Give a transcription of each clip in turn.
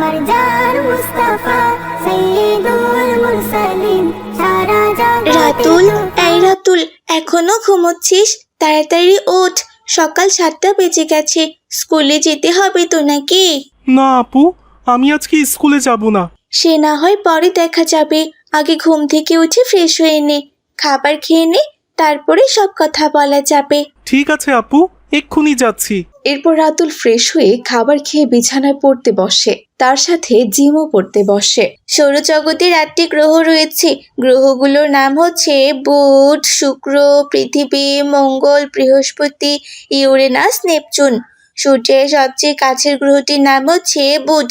আমার জান মুস্তাফা সৈয়দুল মুরসালিন সারা জাগতে রাতুল এই রাতুল এখনও ঘুমোচ্ছিস? তাড়াতাড়ি ওঠ সকাল সাতটা বেজে গেছে। স্কুলে যেতে হবে তো নাকি? না আপু আমি আজকে স্কুলে যাব না। সে না হয় পরে দেখা যাবে। আগে ঘুম থেকে উঠে ফ্রেশ হয়ে নে। খাবার খেয়ে নে তারপরে সব কথা বলা যাবে। ঠিক আছে আপু। এক্ষুনি যাচ্ছি। এরপর রাতুল ফ্রেশ হয়ে খাবার খেয়ে বিছানায় পড়তে বসে। তার সাথে জিমও পড়তে বসে। সৌরজগতের আটটি গ্রহ রয়েছে। গ্রহগুলোর নাম হচ্ছে বুধ শুক্র পৃথিবী মঙ্গল বৃহস্পতি ইউরেনাস নেপচুন। সূর্যের সবচেয়ে কাছের গ্রহটির নাম হচ্ছে বুধ।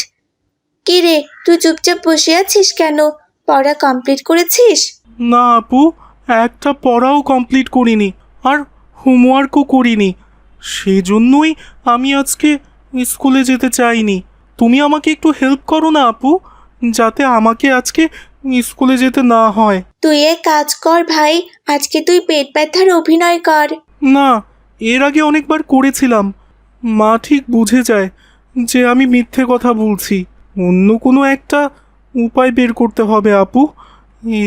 কি রে তুই চুপচাপ বসে আছিস কেন? পড়া কমপ্লিট করেছিস? না আপু একটা পড়াও কমপ্লিট করিনি। আর হোমওয়ার্কও করিনি। সেজন্যই আমি আজকে স্কুলে যেতে চাইনি। তুমি আমাকে একটু হেল্প করো না আপু যাতে আমাকে আজকে স্কুলে যেতে না হয়। তুই এক কাজ কর ভাই আজকে তুই পেট ব্যথার অভিনয় কর। না এর আগে অনেকবার করেছিলাম। মা ঠিক বুঝে যায় যে আমি মিথ্যে কথা বলছি। অন্য কোনো একটা উপায় বের করতে হবে আপু।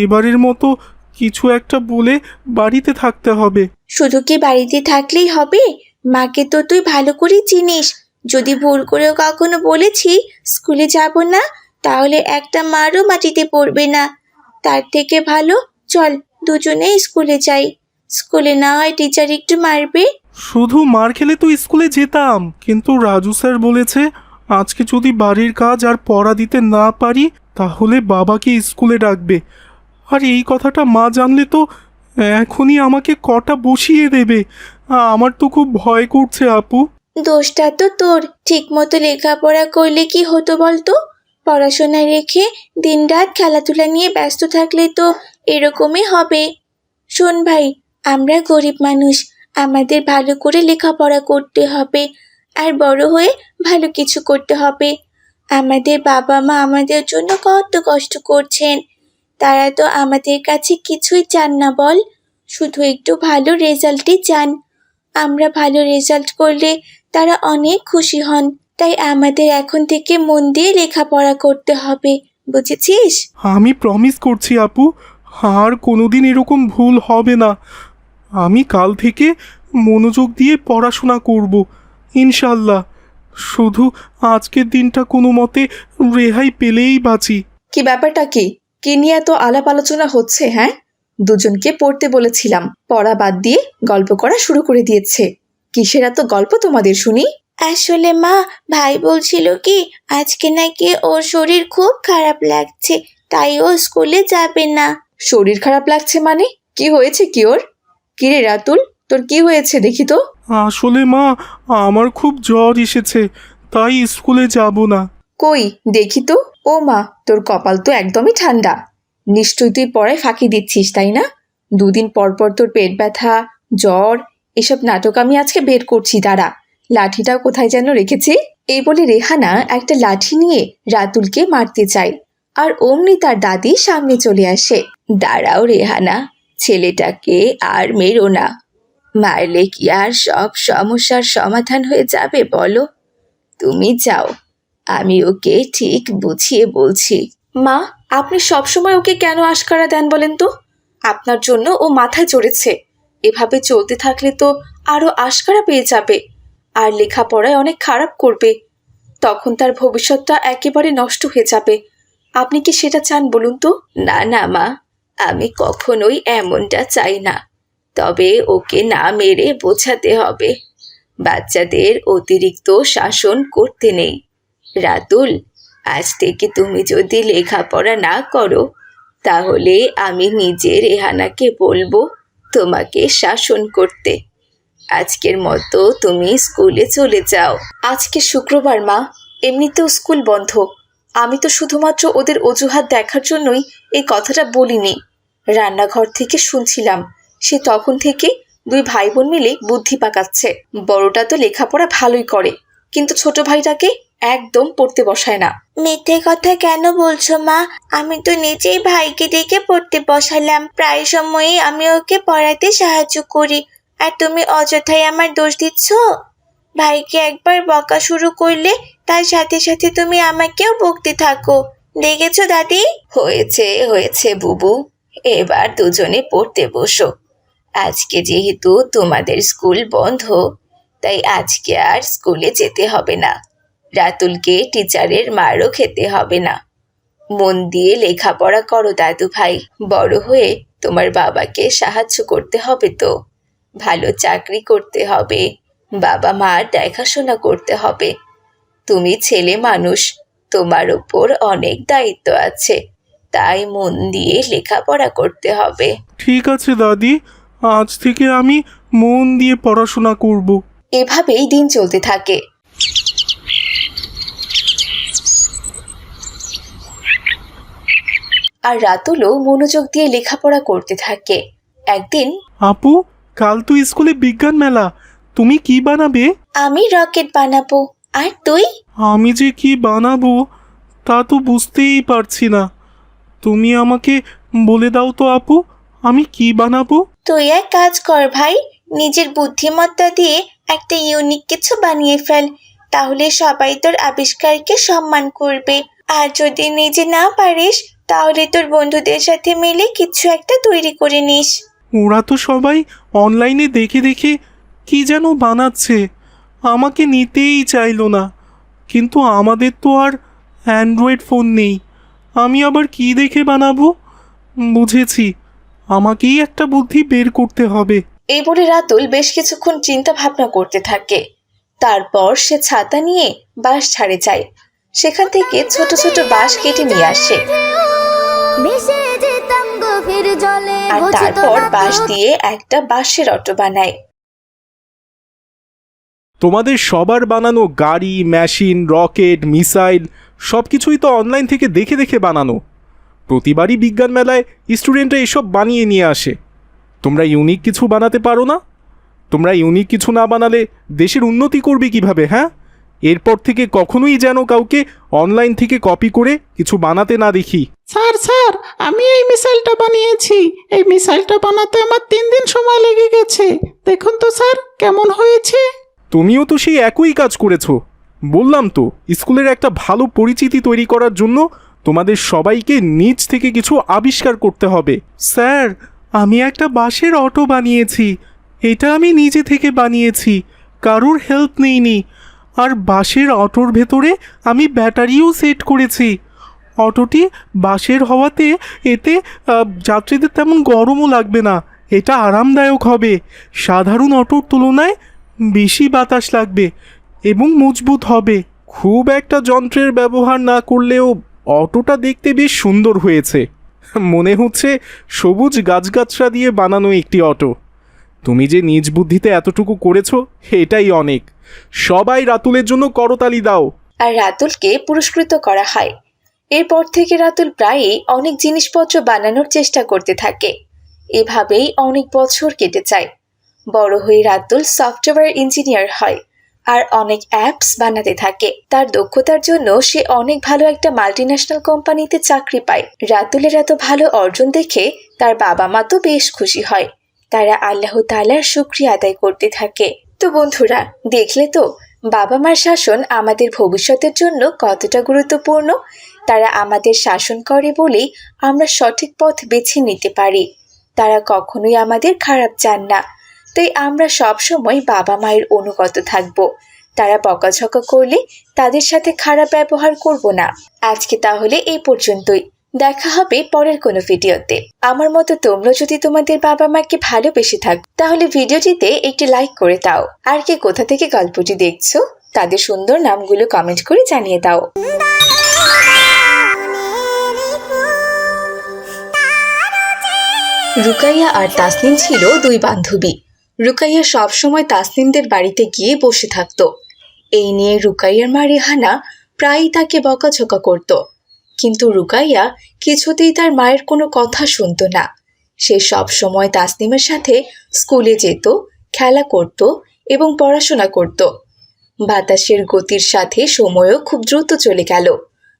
এবারের মতো কিছু একটা বলে বাড়িতে থাকতে হবে। শুধু কি বাড়িতে থাকলেই হবে? মাকে তো তুই ভালো করে চিনিস। যদি ভুল করেও কখনো বলেছি, স্কুলে যাব না, তাহলে একটা মারও মাটিতে পড়বে না। তার থেকে ভালো, চল দুজনে স্কুলে যাই। স্কুলে না হয় টিচার একটু মারবে। শুধু মার খেলে তো স্কুলে যেতাম, কিন্তু রাজু স্যার বলেছে, আজকে যদি বাড়ির কাজ আর পড়া দিতে না পারি, তাহলে বাবাকে স্কুলে ডাকবে। আর এই কথাটা মা জানলে তো এখনই আমাকে কটা বসিয়ে দেবে। আমার তো খুব ভয় করছে, আপু। দোষটা তো তোর। ঠিক মতো লেখাপড়া করলে কি হতো বলতো? পড়াশোনা রেখে দিনরাত খেলাধুলা নিয়ে ব্যস্ত থাকলে তো এরকমই হবে। শোন ভাই, আমরা গরিব মানুষ। আমাদের ভালো করে লেখাপড়া করতে হবে। আর বড় হয়ে ভালো কিছু করতে হবে। আমাদের বাবা মা আমাদের জন্য কত কষ্ট করছেন। তারা তো আমাদের কাছে কিছুই চান না বল। শুধু একটু ভালো রেজাল্টই চান। আমরা ভালো রেজাল্ট করলে তারা অনেক খুশি হন। তাই আমাদের এখন থেকে মন দিয়ে লেখাপড়া করতে হবে বুঝেছিস? আমি প্রমিস করছি আপু আর কোনোদিন এরকম ভুল হবে না। আমি কাল থেকে মনোযোগ দিয়ে পড়াশোনা করব ইনশাল্লাহ। শুধু আজকের দিনটা কোনো মতে রেহাই পেলেই বাঁচি। কি ব্যাপারটা কি? কি নিয়ে এত আলাপ আলোচনা হচ্ছে হ্যাঁ? দুজনকে পড়তে বলেছিলাম। পড়া বাদ দিয়ে গল্প করা শুরু করে দিয়েছে। কিসের এত গল্প তোমাদের শুনি? আসলে মা ভাই বলছিল কি আজকে নাকি ওর শরীর খুব খারাপ লাগছে তাই ও স্কুলে যাবে না। শরীর খারাপ লাগছে মানে? কি হয়েছে কি ওর? কিরে রাতুল তোর কি হয়েছে দেখি তো? আসলে মা আমার খুব জ্বর এসেছে তাই স্কুলে যাব না। কই? দেখি তো। ও মা, তোর কপাল তো একদমই ঠান্ডা। নিশ্চয়ই তুই পড়ায় ফাঁকি দিচ্ছিস, তাই না? দুদিন পর পর তোর পেট ব্যথা, জ্বর, এসব নাটক আমি আজকে বের করছি, দাঁড়া। লাঠিটাও কোথায় যেন রেখেছি? এই বলে রেহানা একটা লাঠি নিয়ে রাতুলকে মারতে চায়। আর অমনি তার দাদি সামনে চলে আসে। দাঁড়াও রেহানা, ছেলেটাকে আর মেরো না। মারলে কি আর সব সমস্যার সমাধান হয়ে যাবে বলো? তুমি যাও। আমি ওকে ঠিক বুঝিয়ে বলছি। মা, আপনি সবসময় ওকে কেন আশকারা দেন বলেন তো? আপনার জন্য ও মাথায় চড়েছে। এভাবে চলতে থাকলে তো আরও আশকারা পেয়ে যাবে আর লেখাপড়ায় অনেক খারাপ করবে। তখন তার ভবিষ্যৎটা একেবারে নষ্ট হয়ে যাবে। আপনি কি সেটা চান বলুন তো? না না, মা, আমি কখনোই এমনটা চাই না। তবে ওকে না মেরে বোঝাতে হবে। বাচ্চাদের অতিরিক্ত শাসন করতে নেই। রাতুল, আজ থেকে তুমি যদি লেখাপড়া না করো, তাহলে আমি নিজে রেহানাকে বলব তোমাকে শাসন করতে। আজকের মতো তুমি স্কুলে চলে যাও। আজকে শুক্রবার, মা। এমনিতেও স্কুল বন্ধ। আমি তো শুধুমাত্র ওদের অজুহাত দেখার জন্যই এই কথাটা বলিনি। রান্নাঘর থেকে শুনছিলাম, সে তখন থেকে দুই ভাই বোন মিলে বুদ্ধি পাকাচ্ছে। বড়টা তো লেখাপড়া ভালোই করে, কিন্তু ছোট ভাইটাকে একদম পড়তে বসায় না। মিথ্যে কথা কেন বলছো মা? আমি তো নিজেই ভাইকে ডেকে পড়তে বসালাম। প্রায় সময়ই আমি ওকে পড়াতে সাহায্য করি। আর তুমি অযথাই আমার দোষ দিচ্ছ? ভাইকে একবার বকা শুরু করলে তার সাথে সাথে তুমি আমাকেও বকতে থাকো। দেখেছ দাদি? হয়েছে হয়েছে বুবু। এবার দুজনে পড়তে বসো। আজকে যেহেতু তোমাদের স্কুল বন্ধ, তাই আজকে আর স্কুলে যেতে হবে না। রাতুলকে টিচারের মারও খেতে হবে না। মন দিয়ে লেখাপড়া করো দাদু ভাই। বড় হয়ে তোমার বাবাকে সাহায্য করতে হবে তো। ভালো চাকরি করতে হবে। বাবা মার দেখাশোনা করতে হবে। তুমি ছেলে মানুষ তোমার ওপর অনেক দায়িত্ব আছে। তাই মন দিয়ে লেখাপড়া করতে হবে। ঠিক আছে দাদি আজ থেকে আমি মন দিয়ে পড়াশোনা করব। এভাবেই দিন চলতে থাকে। আর রাতুলও মনোযোগ দিয়ে লেখাপড়া করতে থাকে। একদিন আপু কাল তো স্কুলে বিজ্ঞান মেলা। তুমি কি বানাবে? আমি রকেট বানাবো। আর তুই? আমি যে কি বানাবো তা তো বুঝতেই পারছি না। তুমি আমাকে বলে দাও তো আপু আমি কি বানাবো? তুই এক কাজ কর ভাই নিজের বুদ্ধিমত্তা দিয়ে একটা ইউনিক কিছু বানিয়ে ফেল। তাহলে সবাই তোর আবিষ্কারকে সম্মান করবে। আর যদি নিজে না পারিস তাহলে তোর বন্ধুদের সাথে মিলে কিছু একটা তৈরি করে নিস। ওরা তো সবাই অনলাইনে দেখে দেখে কি যেন বানাচ্ছে। আমাকে নিতেই চাইলো না। কিন্তু আমাদের তো আর অ্যান্ড্রয়েড ফোন নেই। আমি আবার কি দেখে বানাবো? বুঝেছি আমাকেই একটা বুদ্ধি বের করতে হবে। এই বলে রাতুল বেশ কিছুক্ষণ চিন্তা ভাবনা করতে থাকে। তারপর সে ছাতা নিয়ে বাস ছাড়ে যায়। সেখান থেকে ছোট ছোট বাঁশ কেটে নিয়ে আসে। আর তারপর বাঁশ দিয়ে একটা বাঁশের অটো বানায়। তোমাদের সবার বানানো গাড়ি মেশিন রকেট মিসাইল সব কিছুই তো অনলাইন থেকে দেখে দেখে বানানো। প্রতিবারই বিজ্ঞান মেলায় স্টুডেন্টরা এসব বানিয়ে নিয়ে আসে। তোমরা ইউনিক কিছু বানাতে পারো না? তোমরা ইউনিক কিছু না বানালে দেশের উন্নতি করবে কীভাবে হ্যাঁ? এরপর থেকে কখনোই যেন কাউকে অনলাইন থেকে কপি করে কিছু বানাতে না দেখি। স্যার স্যার আমি এই মিসাইলটা বানিয়েছি। এই মিসাইলটা বানাতে আমার তিন দিন সময় লেগে গেছে। দেখুন তো স্যার কেমন হয়েছে। তুমিও তো সেই একই কাজ করেছ। বললাম তো স্কুলের একটা ভালো পরিচিতি তৈরি করার জন্য তোমাদের সবাইকে নিজ থেকে কিছু আবিষ্কার করতে হবে। স্যার আমি একটা বাসের অটো বানিয়েছি। এটা আমি নিজে থেকে বানিয়েছি। কারুর হেল্প নেইনি। আর বাসের অটোর ভেতরে আমি ব্যাটারিও সেট করেছি। অটোটি বাসের হওয়াতে এতে যাত্রীদের তেমন গরমও লাগবে না। এটা আরামদায়ক হবে। সাধারণ অটোর তুলনায় বেশি বাতাস লাগবে এবং মজবুত হবে। খুব একটা যন্ত্রের ব্যবহার না করলেও অটোটা দেখতে বেশ সুন্দর হয়েছে। মনে হচ্ছে সবুজ গাছগাছরা দিয়ে বানানো একটি অটো। তুমি যে নিজ বুদ্ধিতে এতটুকু করেছ, এটাই অনেক। সবাই রাতুলের জন্য করতালি দাও। আর রাতুলকে পুরস্কৃত করা হয়। এরপর থেকে রাতুল প্রায়ই অনেক জিনিসপত্র বানানোর চেষ্টা করতে থাকে। এভাবেই অনেক বছর কেটে যায়। বড় হয়ে রাতুল সফটওয়্যার ইঞ্জিনিয়ার হয় আর অনেক অ্যাপস বানাতে থাকে। তার দক্ষতার জন্য সে অনেক ভালো একটা মাল্টিন্যাশনাল কোম্পানিতে চাকরি পায়। রাতুলের এত ভালো অর্জন দেখে তার বাবা মা তো বেশ খুশি হয়। তারা আল্লাহ তালার শুক্রিয়া আদায় করতে থাকে। তো বন্ধুরা, দেখলে তো, বাবা মার শাসন আমাদের ভবিষ্যতের জন্য কতটা গুরুত্বপূর্ণ? তারা আমাদের শাসন করে বলেই আমরা সঠিক পথ বেছে নিতে পারি। তারা কখনোই আমাদের খারাপ চান না। তাই আমরা সবসময় বাবা মায়ের অনুগত থাকব। তারা বকাঝকা করলে তাদের সাথে খারাপ ব্যবহার করব না। আজকে তাহলে এই পর্যন্তই। দেখা হবে পরের কোনো ভিডিওতে। আমার মতো তোমরা যদি তোমাদের বাবা মাকে ভালোবেসে থাক, তাহলে ভিডিওটিতে একটি লাইক করে দাও। আর কে কোথা থেকে গল্পটি দেখছ, তাদের সুন্দর নামগুলো কমেন্ট করে জানিয়ে দাও। রুকাইয়া আর তাসনিম ছিল দুই বান্ধবী। রুকাইয়া সবসময় তাসনিমদের বাড়িতে গিয়ে বসে থাকতো। এই নিয়ে রুকাইয়ার মা রেহানা প্রায়ই তাকে বকাঝকা করত। কিন্তু রুকাইয়া কিছুতেই তার মায়ের কোনো কথা শুনতো না। সে সব সময় তাসনিমের সাথে স্কুলে যেত, খেলা করত এবং পড়াশোনা করত। বাতাসের গতির সাথে সময়ও খুব দ্রুত চলে গেল।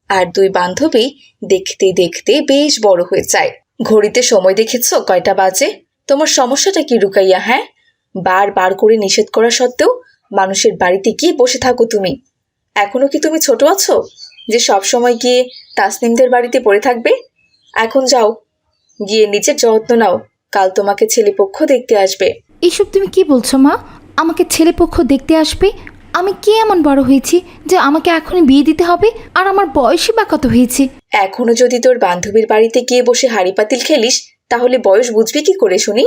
আর দুই বান্ধবী দেখতে দেখতে বেশ বড় হয়ে যায়। ঘড়িতে সময় দেখেছ? কয়টা বাজে? তোমার সমস্যাটা কি রুকাইয়া হ্যাঁ? বার বার করে নিষেধ করা সত্ত্বেও মানুষের বাড়িতে গিয়ে বসে থাকো তুমি। এখনও কি তুমি ছোট আছো? যে সব সময় গিয়ে তাসনিমদের বাড়িতে পড়ে থাকবে? এখন যাও গিয়ে নিজের যত্ন নাও কাল তোমাকে ছেলেপক্ষ দেখতে আসবে। এসব তুমি কি বলছো মা? আমাকে ছেলে পক্ষ দেখতে আসবে? আমি কি এমন বড় হয়েছি যে আমাকে এখনই বিয়ে দিতে হবে আর আমার বয়সই বা কত হয়েছে? এখনও যদি তোর বান্ধবীর বাড়িতে গিয়ে বসে হাড়ি পাতিল খেলিস তাহলে বয়স বুঝবি কি করে শুনি?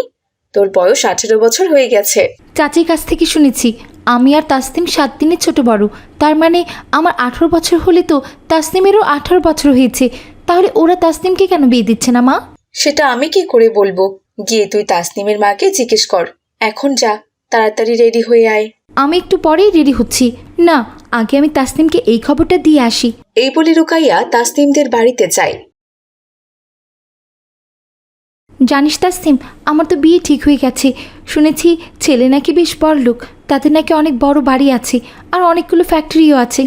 তোর বয়স আঠেরো বছর হয়ে গেছে। চাচির কাছ থেকে শুনেছি আমি আর তাসনিম সাত দিনের ছোট বড়। তার মানে আমার আঠেরো বছর হলে তো তাসনিমেরও আঠারো বছর হয়েছে। তাহলে ওরা তাসনিমকে কেন বিয়ে দিচ্ছে না মা? সেটা আমি কি করে বলব? গিয়ে তুই তাসনিমের মাকে জিজ্ঞেস কর। এখন যা তাড়াতাড়ি রেডি হয়ে আয়। আমি একটু পরেই রেডি হচ্ছি। না আগে আমি তাসনিমকে এই খবরটা দিয়ে আসি। এই বলে রুকাইয়া তাসনিমদের বাড়িতে যায়। জানিস তাসনিম আমার তো বিয়ে ঠিক হয়ে গেছে। শুনেছি ছেলে নাকি বেশ বড় লোক তাদের নাকি অনেক বড় বাড়ি আছে আর অনেকগুলো ফ্যাক্টরিও আছে।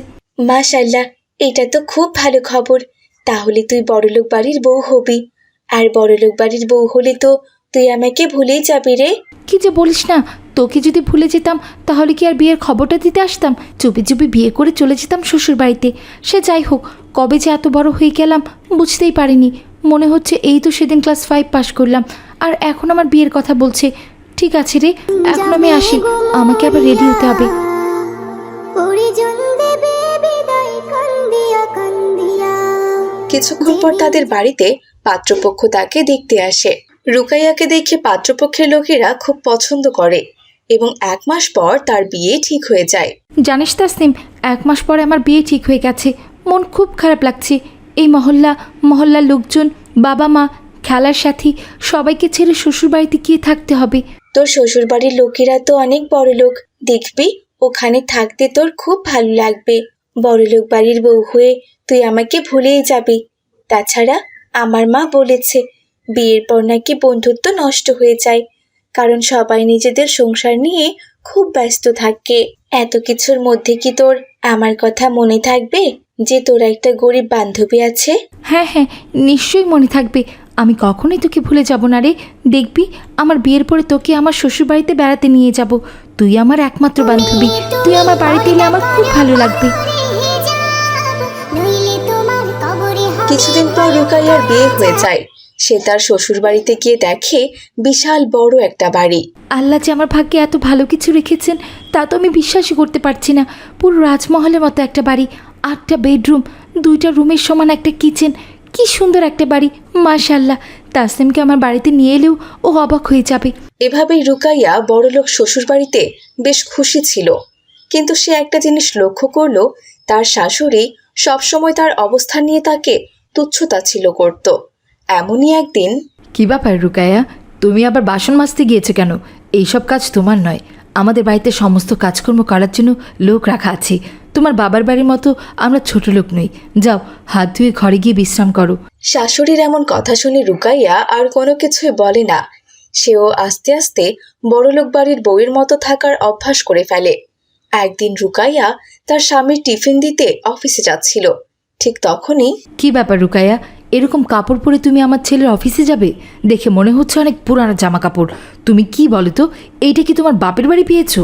মাশাল্লাহ এটা তো খুব ভালো খবর। তাহলে তুই বড়লোক বাড়ির বউ হবি। আর বড়লোক বাড়ির বউ হলে তো তুই আমাকে ভুলেই যাবি রে। কি যে বলিস না তোকে যদি ভুলে যেতাম তাহলে কি আর বিয়ের খবরটা দিতে আসতাম? চুপি চুপি বিয়ে করে চলে যেতাম শ্বশুর বাড়িতে সে যাই হোক কবে যে এত বড় হয়ে গেলাম বুঝতেই পারিনি। মনে হচ্ছে এই তো সেদিন ক্লাস ফাইভ পাশ করলাম। আর এখন আমার বিয়ের কথা বলছে। ঠিক আছে রে এখন আমি আসি। আমাকে আবার রেডি হতে হবে। কিছুক্ষণ পর তাদের বাড়িতে পাত্রপক্ষ তাকে দেখতে আসে। রুকাইয়াকে দেখে পাত্রপক্ষের লোকেরা খুব পছন্দ করে এবং এক মাস পর তার বিয়ে ঠিক হয়ে যায়। জানিস তাসনিম এক মাস পরে আমার বিয়ে ঠিক হয়ে গেছে। মন খুব খারাপ লাগছে। এই মহল্লা, মহল্লার লোকজন, বাবা মা, খেলার সাথী, সবাইকে ছেড়ে শ্বশুরবাড়িতে গিয়ে থাকতে হবে। তোর শ্বশুর বাড়ির লোকেরা তো অনেক বড় লোক। দেখবি, ওখানে থাকতে তোর খুব ভালো লাগবে। বড়লোক বাড়ির বউ হয়ে তুই আমাকে ভুলেই যাবি। তাছাড়া আমার মা বলেছে, বিয়ের পর নাকি বন্ধুত্ব নষ্ট হয়ে যায়। কারণ সবাই নিজেদের সংসার নিয়ে খুব ব্যস্ত থাকে। এত কিছুর মধ্যে কি তোর আমার কথা মনে থাকবে? যে তোর একটা গরিব বান্ধবী আছে? হ্যাঁ হ্যাঁ নিশ্চয়ই মনে থাকবে। আমি কখনোই তোকে ভুলে যাব না রে। দেখবি আমার বিয়ের পরে তোকে আমার শ্বশুরবাড়িতে বেড়াতে নিয়ে যাব। তুই আমার একমাত্র বান্ধবী। তুই আমার বাড়িতে এলে আমার খুব ভালো লাগবে। কিছুদিন পর রুকাইয়ার বিয়ে হয়ে যায়। সে তার শ্বশুর বাড়িতে গিয়ে দেখে বিশাল বড় একটা বাড়ি। আল্লাহ যে আমার ভাগ্যে এত ভালো কিছু রেখেছেন তা তো আমি বিশ্বাসই করতে পারছি না। পুরো রাজমহলের মতো একটা বাড়ি। আটটা বেডরুম দুইটা রুমের সমান একটা কিচেন। কি সুন্দর একটা বাড়ি মাশাল্লাহ তাসলিমকে আমার বাড়িতে নিয়ে এলেও ও অবাক হয়ে যাবে। এভাবেই রুকাইয়া বড়লোক শ্বশুর বাড়িতে বেশ খুশি ছিল। কিন্তু সে একটা জিনিস লক্ষ্য করল তার শাশুড়ি সবসময় তার অবস্থান নিয়ে তাকে তুচ্ছতা ছিল করত। এমনই একদিন কি ব্যাপার রুকাইয়া? তুমি আবার বাসন মাজতে গিয়েছো কেন? এইসব কাজ তোমার নয়। আমাদের বাড়িতে সমস্ত কাজকর্ম করার জন্য লোক রাখা আছে। তোমার বাবার বাড়ির মতো আমরা ছোট লোক নই। যাও হাত ধুয়ে ঘরে গিয়ে বিশ্রাম করো। শাশুড়ির এমন কথা শুনে রুকাইয়া আর কোনো কিছুই বলে না। সেও আস্তে আস্তে বড়লোক বাড়ির বউয়ের মতো থাকার অভ্যাস করে ফেলে। একদিন রুকাইয়া তার স্বামীর টিফিন দিতে অফিসে যাচ্ছিল। ঠিক তখনই কি ব্যাপার রুকায়া এরকম কাপড় পরে তুমি আমার ছেলের অফিসে যাবে? দেখে মনে হচ্ছে অনেক পুরানো জামা কাপড় তুমি কি বলো তো? এইটা কি তোমার বাপের বাড়ি পেয়েছ?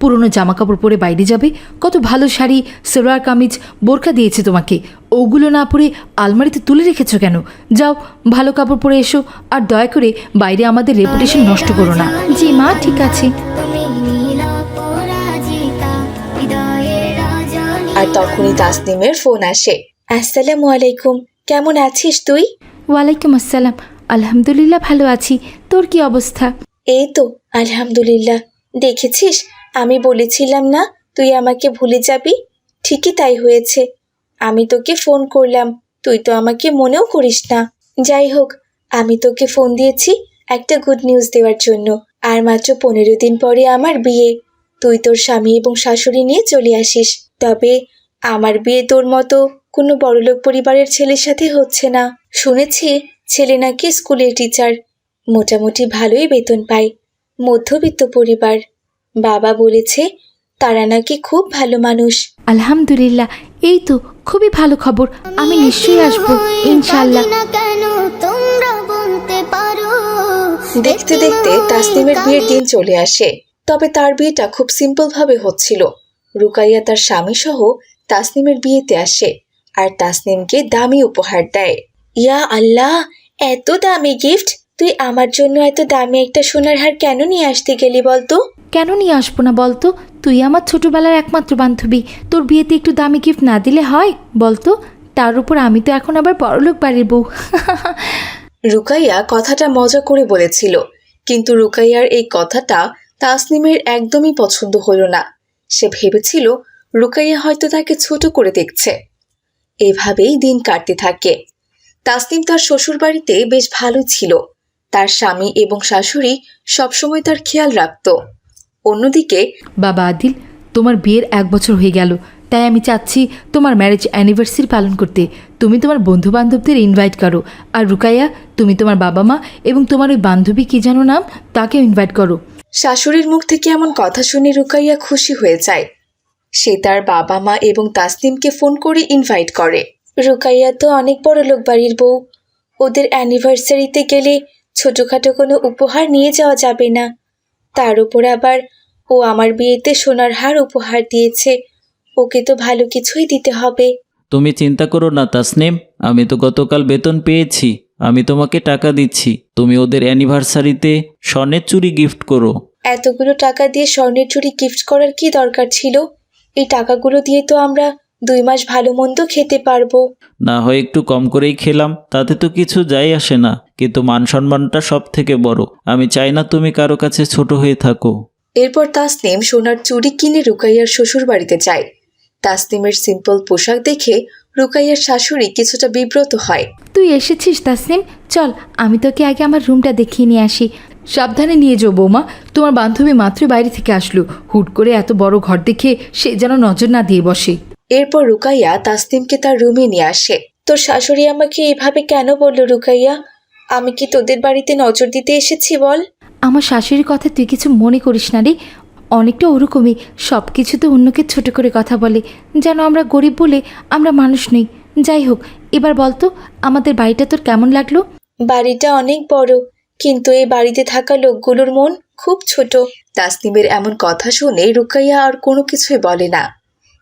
পুরনো জামা কাপড় পরে বাইরে যাবে? কত ভালো শাড়ি সালোয়ার কামিজ বোরখা দিয়েছে তোমাকে। ওগুলো না পরে আলমারিতে তুলে রেখেছো কেন? যাও ভালো কাপড় পরে এসো। আর দয়া করে বাইরে আমাদের রেপুটেশন নষ্ট করো না। জি মা ঠিক আছে। তুমি নীল পরাজিতা হৃদয়ের রজনী আর তখনই তাসনিমের ফোন আসে। আসসালামু আলাইকুম। কেমন আছিস তুই? ওয়ালাইকুম আসসালাম। আলহামদুলিল্লাহ ভালো আছি। তোর কি অবস্থা? এই তো আলহামদুলিল্লাহ। দেখেছিস আমি বলেছিলাম না তুই আমাকে ভুলে যাবি? ঠিকই তাই হয়েছে। আমি তোকে ফোন করলাম তুই তো আমাকে মনেও করিস না। যাই হোক আমি তোকে ফোন দিয়েছি একটা গুড নিউজ দেওয়ার জন্য। আর মাত্র পনেরো দিন পরে আমার বিয়ে। তুই তোর স্বামী এবং শাশুড়ি নিয়ে চলে আসিস। তবে আমার বিয়ে তোর মতো কোনো বড়লোক পরিবারের ছেলের সাথে হচ্ছে না। শুনেছি ছেলে নাকি স্কুলের টিচার মোটামুটি ভালোই বেতন পায়। মধ্যবিত্ত পরিবার। বাবা বলেছে তারা নাকি খুব ভালো মানুষ। আলহামদুলিল্লাহ এই তো খুবই ভালো খবর। আমি নিশ্চয়ই আসব ইনশাল্লাহ দেখতে দেখতে তাসনিমের বিয়ের দিন চলে আসে। তবে তার বিয়েটা খুব সিম্পলভাবে হচ্ছিল। রুকাইয়া তার স্বামী সহ তাসনিমের বিয়েতে আসে। আর তাসনিমকে দামি উপহার দেয়। ইয়া আল্লাহ এত দামি গিফট তুই আমার জন্য এত দামি একটা সোনার হার কেন নিয়ে আসতে গেলি বলতো? কেন নিয়ে আসব না বলতো? তুই আমার ছোটবেলার একমাত্র বান্ধবী। তোর বিয়েতে একটু দামি গিফট না দিলে হয় বলতো? তার উপর আমি তো এখন আবার বড়লোক বাড়ির বউ। রুকাইয়া কথাটা মজা করে বলেছিল। কিন্তু রুকাইয়ার এই কথাটা তাসনিমের একদমই পছন্দ হলো না। সে ভেবেছিল রুকাইয়া হয়তো তাকে ছোট করে দেখছে। এভাবেই দিন কাটতে থাকে। তাসনিম তার শ্বশুরবাড়িতে বেশ ভালো ছিল। তার স্বামী এবং শাশুড়ি সবসময় তার খেয়াল রাখত। অন্যদিকে বাবা আদিল তোমার বিয়ের এক বছর হয়ে গেল। তাই আমি চাচ্ছি তোমার ম্যারেজ অ্যানিভার্সারি পালন করতে। তুমি তোমার বন্ধু বান্ধবদের ইনভাইট করো। আর রুকাইয়া তুমি তোমার বাবা মা এবং তোমার ওই বান্ধবী কি যেন নাম তাকে ইনভাইট করো। শাশুড়ির মুখ থেকে এমন কথা শুনে রুকাইয়া খুশি হয়ে যায়। সে তার বাবা মা এবং তাসনিমকে ফোন করে ইনভাইট করে। রুকাইয়া তো অনেক বড় লোক বাড়ির বউ। ওদের অ্যানিভার্সারিতে গেলে ছোটোখাটো কোনো উপহার নিয়ে যাওয়া যাবে না। তার উপর আবার ও আমার বিয়েতে সোনার হার উপহার দিয়েছে। ওকে তো ভালো কিছুই দিতে হবে। তুমি চিন্তা করো না তাসনিম। আমি তো গতকাল বেতন পেয়েছি। আমি তোমাকে টাকা দিচ্ছি। তুমি ওদের অ্যানিভার্সারিতে স্বর্ণের চুরি গিফট করো। এতগুলো টাকা দিয়ে স্বর্ণের চুরি গিফট করার কি দরকার ছিল? এই টাকাগুলো দিয়ে তো আমরা দুই মাস ভালো মন্দ খেতে পারব। না হয় একটু কম করেই খেলাম তাতে তো কিছু যাই আসে না কিন্তু মান সম্মানটা সব থেকে বড়। আমি চাই না তুমি কারও কাছে ছোট হয়ে থাকো। এরপর তাসনিম সোনার চুড়ি কিনে রুকাইয়ার শ্বশুর বাড়িতে যায়। তাসনিমের সিম্পল পোশাক দেখে রুকাইয়ার শাশুড়ি কিছুটা বিব্রত হয়। তুই এসেছিস তাসনিম? চল আমি তোকে আগে আমার রুমটা দেখিয়ে নিয়ে আসি। সাবধানে নিয়ে যাও বৌমা। তোমার বান্ধবী মাত্র বাইরে থেকে আসলো। হুট করে এত বড় ঘর দেখে সে যেন নজর না দিয়ে বসে। এরপর রুকাইয়া তাসনিমকে তার রুমে নিয়ে আসে। তোর শাশুড়ি আমাকে এভাবে কেন বলল রুকাইয়া? আমি কি তোদের বাড়িতে নজর দিতে এসেছি বল? আমার শাশুড়ির কথা তুই কিছু মনে করিস না রে। অনেকটা ওরকমই। সব কিছুতে অন্যকে ছোট করে কথা বলে। যেন আমরা গরিব বলে আমরা মানুষ নই। যাই হোক এবার বলতো আমাদের বাড়িটা তোর কেমন লাগল? বাড়িটা অনেক বড়। কিন্তু এই বাড়িতে থাকা লোকগুলোর মন খুব ছোট। তাসনিমের এমন কথা শুনে রুকাইয়া আর কোনো কিছুই বলে না।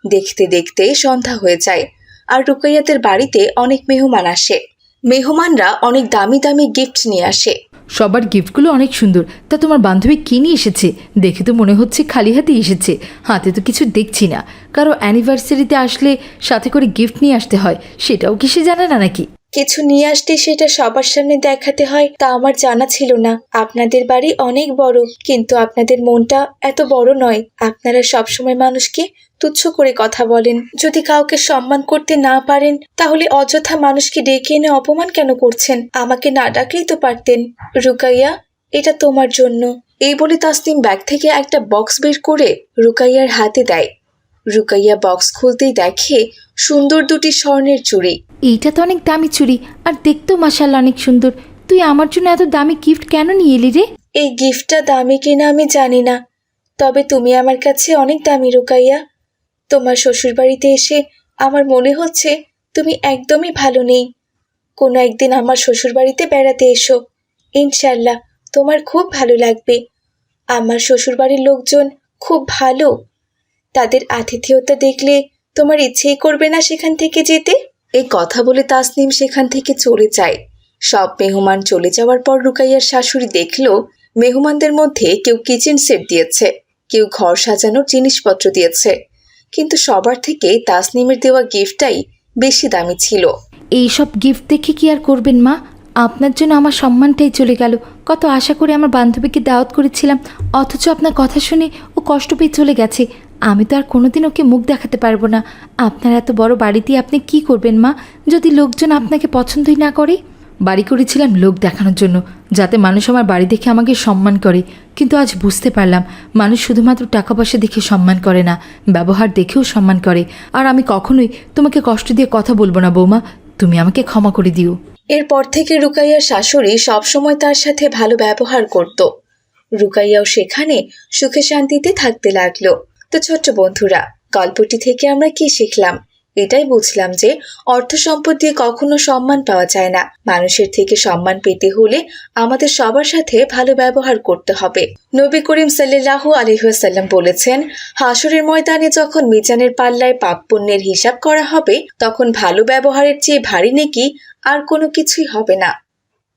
দেখতে দেখতে সন্ধ্যা হয়ে যায় আর রুকাইয়াদের বাড়িতে অনেক মেহমান আসে। মেহমানরা অনেক দামি দামি গিফট নিয়ে আসে। সবার গিফটগুলো অনেক সুন্দর। তা তোমার বান্ধবী কী নিয়ে এসেছে? দেখে তো মনে হচ্ছে খালি হাতে এসেছে। হাতে তো কিছু দেখছি না। কারও অ্যানিভার্সারিতে আসলে সাথে করে গিফট নিয়ে আসতে হয়, সেটাও কি সে জানে না নাকি? কিছু নিয়ে আসতে সেটা সবার সামনে দেখাতে হয়, তা আমার জানা ছিল না। আপনাদের বাড়ি অনেক বড়, কিন্তু আপনাদের মনটা এত বড় নয়। আপনারা সবসময় মানুষকে তুচ্ছ করে কথা বলেন। যদি কাউকে সম্মান করতে না পারেন, তাহলে অযথা মানুষকে ডেকে এনে অপমান কেন করছেন? আমাকে না ডাকলেই তো পারতেন। রুকাইয়া, এটা তোমার জন্য। এই বলে তাসনিম ব্যাগ থেকে একটা বক্স বের করে রুকাইয়ার হাতে দেয়। রুকাইয়া বক্স খুলতেই দেখে সুন্দর দুটি স্বর্ণের চুড়ি। এইটা তো অনেক দামি চুড়ি আর দেখতেও মাসাল্লা অনেক সুন্দর। তুই আমার জন্য এত দামি গিফট কেন নিয়ে এলি রে? এই গিফটটা দামি কিনা আমি জানি না। তবে তুমি আমার কাছে অনেক দামি রুকাইয়া। তোমার শ্বশুরবাড়িতে এসে আমার মনে হচ্ছে তুমি একদমই ভালো নেই। কোনো একদিন আমার শ্বশুরবাড়িতে বেড়াতে এসো। ইনশাল্লাহ তোমার খুব ভালো লাগবে। আমার শ্বশুরবাড়ির লোকজন খুব ভালো। তাদের আতিথেয়তা দেখলে তোমার ইচ্ছেই করবে না সেখান থেকে যেতে? এই কথা বলে তাসনিম সেখান থেকে চলে যায়। সব মেহমান চলে যাওয়ার পর রুকাইয়ার শাশুড়ি দেখল, মেহমানদের মধ্যে কেউ কিচেন সেট দিয়েছে, কেউ ঘর সাজানোর জিনিসপত্র দিয়েছে। কিন্তু সবার থেকে তাসনিমের দেওয়া গিফটটাই বেশি দামি ছিল। এই সব গিফট দেখে কি আর করবেন মা? আপনার জন্য আমার সম্মানটাই চলে গেল। কত আশা করে আমার বান্ধবীকে দাওয়াত করেছিলাম, অথচ আপনার কথা শুনে ও কষ্ট পেয়ে চলে গেছে। আমি তো আর কোনোদিন ওকে মুখ দেখাতে পারব না। আপনার এত বড় বাড়িতে আপনি কি করবেন মা? যদি লোকজন আপনাকে পছন্দই না করে? বাড়ি করেছিলাম লোক দেখানোর জন্য, যাতে মানুষ আমার বাড়ি দেখে আমাকে সম্মান করে। কিন্তু আজ বুঝতে পারলাম, মানুষ শুধুমাত্র টাকা পয়সা দেখে সম্মান করে না, ব্যবহার দেখেও সম্মান করে। আর আমি কখনোই তোমাকে কষ্ট দিয়ে কথা বলব না বৌমা, তুমি আমাকে ক্ষমা করে দিও। এরপর থেকে রুকাইয়ার শাশুড়ি সবসময় তার সাথে ভালো ব্যবহার করত। রুকাইয়াও সেখানে সুখে শান্তিতে থাকতে লাগল। তো ছোট্ট বন্ধুরা, গল্পটি থেকে আমরা কি শিখলাম? এটাই বুঝলাম যে অর্থ সম্পদ দিয়ে কখনো সম্মান পাওয়া যায় না। মানুষের থেকে সম্মান পেতে হলে আমাদের সবার সাথে ভালো ব্যবহার করতে হবে। নবী করিম সাল্লাল্লাহু আলহিহাসাল্লাম বলেছেন হাসরের ময়দানে যখন মিজানের পাল্লায় পাপ পুণ্যের হিসাব করা হবে, তখন ভালো ব্যবহারের চেয়ে ভারী নেকি আর কোনো কিছুই হবে না।